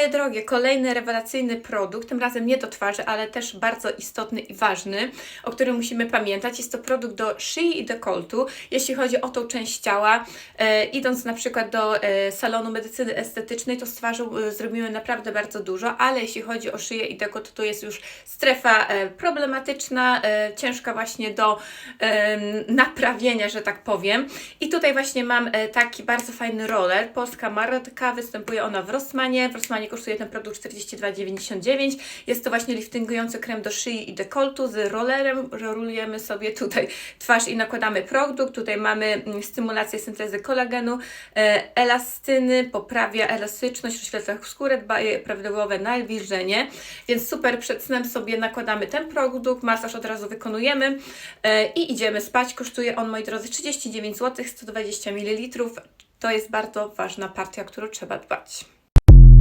Moje drogie, kolejny rewelacyjny produkt, tym razem nie do twarzy, ale też bardzo istotny i ważny, o którym musimy pamiętać. Jest to produkt do szyi i dekoltu, jeśli chodzi o tą część ciała. E, idąc na przykład do e, salonu medycyny estetycznej, to z twarzą e, zrobimy naprawdę bardzo dużo, ale jeśli chodzi o szyję i dekolt, to jest już strefa e, problematyczna, e, ciężka właśnie do em, naprawienia, że tak powiem. I tutaj właśnie mam e, taki bardzo fajny roller, polska marotka, występuje ona w Rossmanie. W Rossmanie kosztuje ten produkt 42,99. Jest to właśnie liftingujący krem do szyi i dekoltu z rollerem. Rolujemy sobie tutaj twarz i nakładamy produkt. Tutaj mamy mm, stymulację syntezy kolagenu, e, elastyny, poprawia elastyczność, rozświetla skórę, dba o prawidłowe nawilżenie. Więc super przed snem sobie nakładamy ten produkt, masaż od razu wykonujemy e, i idziemy spać. Kosztuje on, moi drodzy, 39 zł, 120 ml. To jest bardzo ważna partia, o którą trzeba dbać.